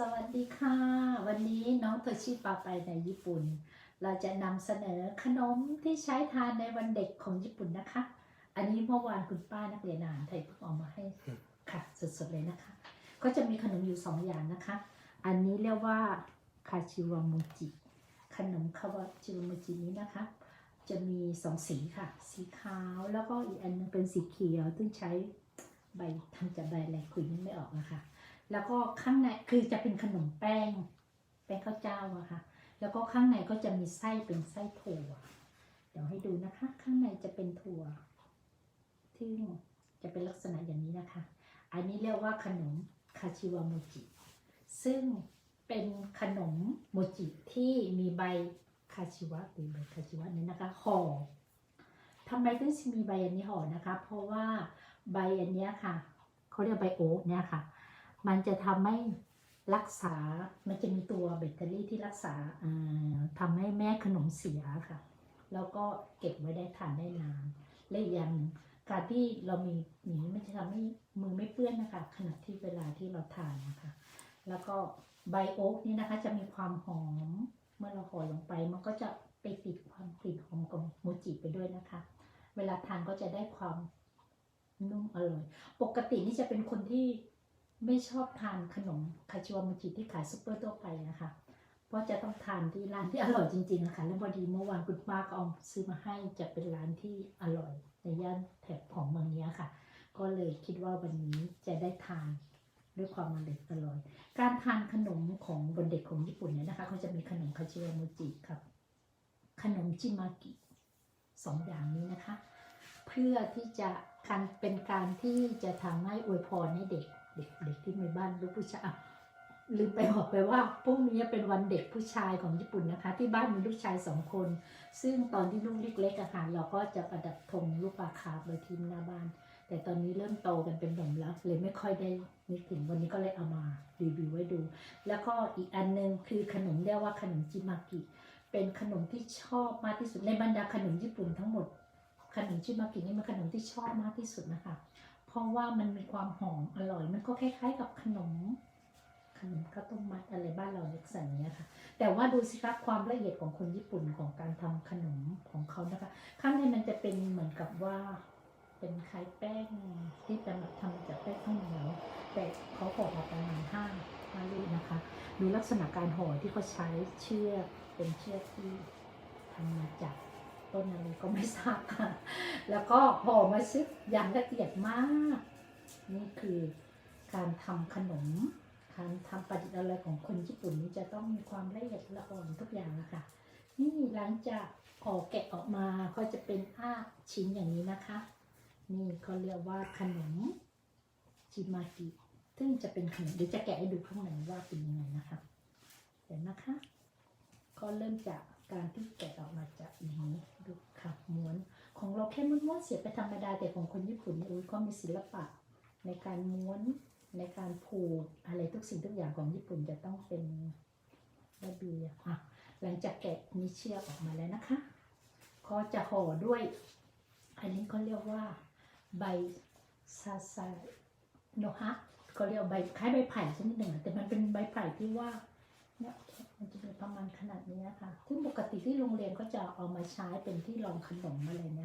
สวัสดีค่ะ วันนี้น้องโทชิปาไปในญี่ปุ่น เราจะนำเสนอขนมที่ใช้ทานในวันเด็กของญี่ปุ่นนะคะ อันนี้เมื่อวานคุณป้านักเรียนอาหารไทยเพิ่งเอามาให้ค่ะสดๆเลยนะคะ ก็จะมีขนมอยู่สองอย่างนะคะ อันนี้เรียกว่าคาชิวามุจิ ขนมคาวาชิวามุจินี้นะคะ จะมีสองสีค่ะ สีขาวแล้วก็อีกอันหนึงเป็นสีเขียวซึ่งใช้ใบทำจากใบอะไรคุยนึกไม่ออกนะคะ แล้วก็ข้างในคือจะเป็นขนมแป้ง แป้งข้าวเจ้าอะค่ะ แล้วก็ข้างในก็จะมีไส้เป็นไส้ถั่ว เดี๋ยวให้ดูนะคะ ข้างในจะเป็นถั่วที่จะเป็นลักษณะอย่างนี้นะคะ อันนี้เรียกว่าขนมคาชิวาโมจิ ซึ่งเป็นขนมโมจิที่มีใบคาชิวะหรือใบคาชิวะนี้นะคะห่อทำไมถึงมีใบอันนี้ห่อนะคะ เพราะว่าใบอันนี้ค่ะเขาเรียกใบโอ๊กเนี่ยค่ะ มันจะทำให้รักษา มันจะมีตัวแบตเตอรี่ที่รักษาอ่าทำให้แม่ขนมเสียค่ะ แล้วก็เก็บไว้ได้ทานได้นาน และอีกอย่างการที่เรามีหนีมันจะทำให้มือไม่เปื้อนนะคะขณะที่เวลาที่เราทานนะคะ แล้วก็ใบโอ๊กนี่นะคะจะมีความหอม เมื่อเราห่อลงไปมันก็จะไปติดความกลิ่นหอมของโมจิไปด้วยนะคะ เวลาทานก็จะได้ความนุ่มอร่อย ปกตินี่จะเป็นคนที่ ไม่ชอบทานขนมคาชิวาโมจิที่ขายซุปเปอร์ทั่วไปนะคะ เพราะจะต้องทานที่ร้านที่อร่อยจริงๆนะคะแล้วพอดีเมื่อวานคุณป้าก็เอาซื้อมาให้จะเป็นร้านที่อร่อยในย่านแถบของเมืองนี้ค่ะ ก็เลยคิดว่าวันนี้จะได้ทานด้วยความอร่อยอร่อย การทานขนมของบนเด็กของญี่ปุ่นเนี่ยนะคะเขาจะมีขนมคาชิวาโมจิครับ ขนมจิมากิสองอย่างนี้นะคะ เพื่อที่จะการเป็นการที่จะทำให้อวยพรให้เด็ก เด็กเด็กที่มีบ้านลูกผู้ชายลืมไปบอกไปว่าพรุ่งนี้เป็นวันเด็กผู้ชายของญี่ปุ่นนะคะ ที่บ้านมีลูกชายสองคน ซึ่งตอนที่ลูกเล็กๆอะค่ะเราก็จะประดับธงลูกปลาคาร์ฟไว้ที่หน้าบ้าน แต่ตอนนี้เริ่มโตกันเป็นหนุ่มแล้ว เลยไม่ค่อยได้นึกถึงวันนี้ก็เลยเอามารีวิวไว้ดู แล้วก็อีกอันหนึงคือขนมเรียกว่าขนมจิมากิเป็นขนมที่ชอบมากที่สุดในบรรดาขนมญี่ปุ่นทั้งหมด ขนมจิมากินี่เป็นขนมที่ชอบมากที่สุดนะคะ เพราะว่ามันมีความหอมอร่อย มันก็คล้ายๆกับขนม ขนมข้าวต้มมัดอะไรบ้านเราลักษณะนี้ค่ะ แต่ว่าดูสิคะความละเอียดของคนญี่ปุ่นของการทำขนมของเขานะคะ ข้างในมันจะเป็นเหมือนกับว่า เป็นคล้ายแป้งที่เป็นแบบทำมาจากแป้งข้าวเหนียวแต่เขาห่อมาประมาณห้าห้าลูกนะคะ ดูลักษณะการห่อที่เขาใช้เชือกเป็นเชือกที่ทำมาจาก ต้นอะไรก็ไม่ทราบค่ะ แล้วก็ห่อมาซึกอย่างละเอียดมาก นี่คือการทำขนม การทำประดิษฐ์อะไรของคนญี่ปุ่นนี่จะต้องมีความละเอียดละอ่อนทุกอย่างนะคะนี่หลังจากออแกะออกมาก็จะเป็นอ้าชิ้นอย่างนี้นะคะ นี่เขาเรียกว่าขนมจิมากิซึ่งจะเป็นขนมเดี๋ยวจะแกะให้ดูข้างในว่าเป็นยังไงนะคะ เดี๋ยวนะคะ ก็เริ่มจาก การที่แกะออกมาจากนี้ดูค่ะม้วน ของเราแค่ม้วนๆเสียไปธรรมดาแต่ของคนญี่ปุ่นเนี่ยอุ้ยเขามีศิลปะ ในการม้วนในการผูกอะไรทุกสิ่งทุกอย่างของญี่ปุ่นจะต้องเป็นระเบียบอะหลังจากแกะมีเชือกออกมาแล้วนะคะก็จะห่อด้วย อันนี้เขาเรียกว่าใบซาซาโนฮะเขาเรียกใบคล้ายใบไผ่ชนิดหนึ่งแต่มันเป็นใบไผ่ที่ว่า เนี่ยมันจะมีประมาณขนาดนี้ค่ะซึ่งปกติที่โรงเรียนก็จะเอามาใช้เป็นที่รองขนมอะไรเนี่ย